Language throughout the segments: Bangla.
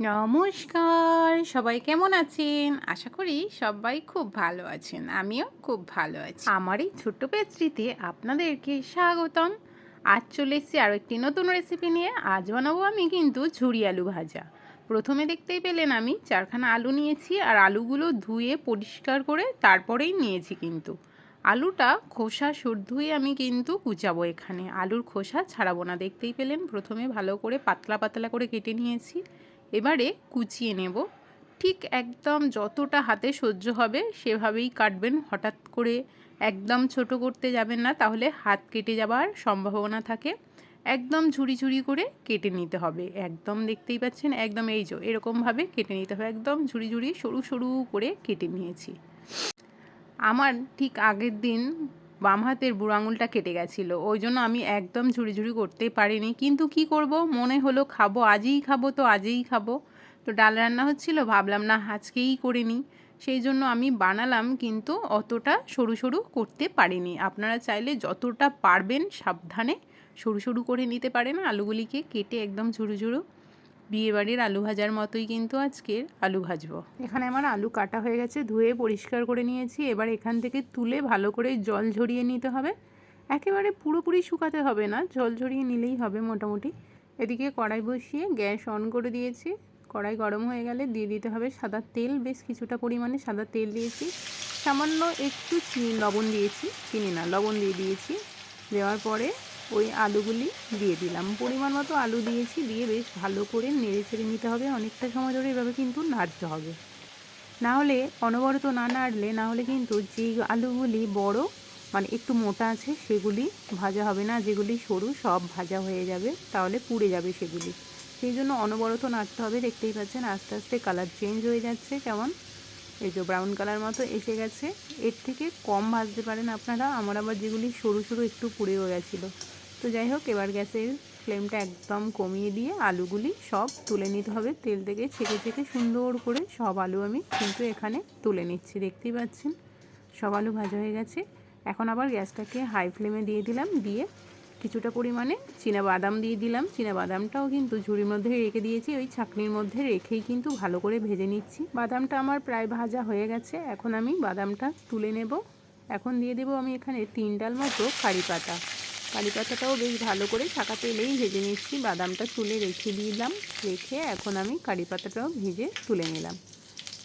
নমস্কার, সবাই কেমন আছেন? আশা করি সবাই খুব ভালো আছেন, আমিও খুব ভালো আছি। আমার এই ছোট্ট পেস্ট্রিতে আপনাদেরকে স্বাগতম। আজ চলে এসেছি আরও একটি নতুন রেসিপি নিয়ে। আজ বানাবো আমি কিন্তু ঝুরি আলু ভাজা। প্রথমে দেখতেই পেলেন আমি চারখানা আলু নিয়েছি আর আলুগুলো ধুয়ে পরিষ্কার করে তারপরেই নিয়েছি কিন্তু। আলুটা খোসা শুদ্ধই আমি কিন্তু কুচাবো এখানে। আলুর খোসা ছাড়াবো না। দেখতেই পেলেন, প্রথমে ভালো করে পাতলা পাতলা করে কেটে নিয়েছি। এবারে কুচিয়ে নেব। ঠিক একদম যতটা হাতে সহ্য হবে সেভাবেই কাটবেন। হঠাৎ করে একদম ছোট করতে যাবেন না, তাহলে হাত কেটে যাবার সম্ভাবনা থাকে। একদম ঝুড়ি ঝুড়ি করে কেটে নিতে হবে। একদম দেখতেই পাচ্ছেন, একদম এই যে, এরকমভাবে কেটে নিতে হবে। একদম ঝুড়ি ঝুড়ি সরু সরু করে কেটে নিয়েছি। আমার ঠিক আগের দিন বাম হাতের বুড়ো আঙুলটা কেটে গেছিল। ওই জন্য আমি একদম ঝুড়ি ঝুড়ি করতে পারিনি। কিন্তু কি করব? মনে হলো খাব, আজই খাব তো আজই খাব। তো ডাল রান্না হচ্ছিল, ভাবলাম, না, আজকেই করে নিই। সেই জন্য আমি বানালাম, কিন্তু অতটা সরু সরু করতে পারিনি। আপনারা চাইলে যতটা পারবেন সাবধানে সরু সরু করে নিতে পারেন। আলুগুলিকে কেটে একদম ঝুরু ঝুরু বিয়েবাড়ির আলু ভাজার মতোই কিন্তু আজকের আলু ভাজবো। এখানে আমার আলু কাটা হয়ে গেছে, ধুয়ে পরিষ্কার করে নিয়েছি। এবার এখান থেকে তুলে ভালো করে জল ঝরিয়ে নিতে হবে। একেবারে পুরোপুরি শুকাতে হবে না, জল ঝরিয়ে নিলেই হবে মোটামুটি। এদিকে কড়াই বসিয়ে গ্যাস অন করে দিয়েছি। কড়াই গরম হয়ে গেলে দিয়ে দিতে হবে সাদা তেল, বেশ কিছুটা পরিমাণে সাদা তেল দিয়েছি। সামান্য একটু চিনি, লবণ দিয়েছি, চিনি না, লবণ দিয়ে দিয়েছি। দেওয়ার পরে ওই আলুগুলি দিয়ে দিলাম। পরিমাণ মতো আলু দিয়েছি, দিয়ে বেশ ভালো করে নেড়ে চেড়ে নিতে হবে। অনেকটা সময় ধরে এভাবে কিন্তু নাড়তে হবে। না হলে অনবরত না নাড়লে, না হলে কিন্তু যে আলুগুলি বড় মানে একটু মোটা আছে, সেগুলি ভাজা হবে না। যেগুলি সরু, সব ভাজা হয়ে যাবে, তাহলে পুড়ে যাবে সেগুলি। সেই জন্য অনবরত নাড়তে হবে। দেখতেই পাচ্ছেন, আস্তে আস্তে কালার চেঞ্জ হয়ে যাচ্ছে কেমন। এই যে ব্রাউন কালার মতো এসে গেছে। এর থেকে কম ভাজতে পারেন আপনারা। আমার আবার যেগুলি সরু সরু একটু পুড়েও গেছিল। তো যাই হোক, এবার গ্যাসের ফ্লেমটা একদম কমিয়ে দিয়ে আলুগুলি সব তুলে নিতে হবে। তেল থেকে ছেঁকে ছেঁকে সুন্দর করে সব আলু আমি কিন্তু এখানে তুলে নিচ্ছি, দেখতেই পাচ্ছেন? সব আলু ভাজা হয়ে গেছে। এখন আবার গ্যাসটাকে হাই ফ্লেমে দিয়ে দিলাম, দিয়ে কিছুটা পরিমাণে বাদাম দিয়ে দিলাম। বাদামটাও কিন্তু ঝুড়ির মধ্যে রেখে দিয়েছি, ওই ছাকনির মধ্যে রেখেই কিন্তু ভালো করে ভেজে নিচ্ছি। বাদামটা আমার প্রায় ভাজা হয়ে গেছে, এখন আমি বাদামটা তুলে নেব। এখন দিয়ে দেবো আমি এখানে তিন ডাল মতো কারি পাতা। কারি পাতাটাও বেশ ভালো করে ছাকা তেলেই ভেজে নিচ্ছি। বাদামটা তুলে রেখে দিলাম। রেখে এখন আমি কারি পাতাটাও ভেজে তুলে নিলাম।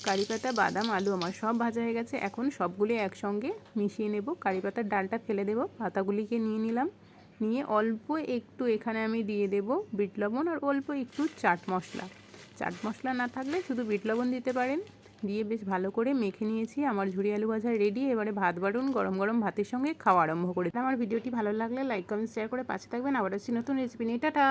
কারি পাতা, বাদাম, আলু আমার সব ভাজা হয়ে গেছে। এখন সবগুলি একসঙ্গে মিশিয়ে নেব। কারি পাতার ডালটা ফেলে দেব। পাতাগুলিকে নিয়ে নিলাম। নিয়ে অল্প একটু এখানে আমি দিয়ে দেব বিট লবণ আর অল্প একটু চাট মশলা। চাট মশলা না থাকলে শুধু বিট লবণ দিতে পারেন। দিয়ে বেশ ভালো করে মেখে নিয়েছি। আমার ঝুড়ি আলু ভাজা রেডি এবারে ভাত বাড়ুন, গরম গরম ভাতের সঙ্গে খাওয়া আরম্ভ করে আমার ভিডিওটি ভালো লাগলে লাইক কমেন্ট শেয়ার করে পাশে থাকবেন। আবার আসছি নতুন রেসিপি নিয়ে। টাটা!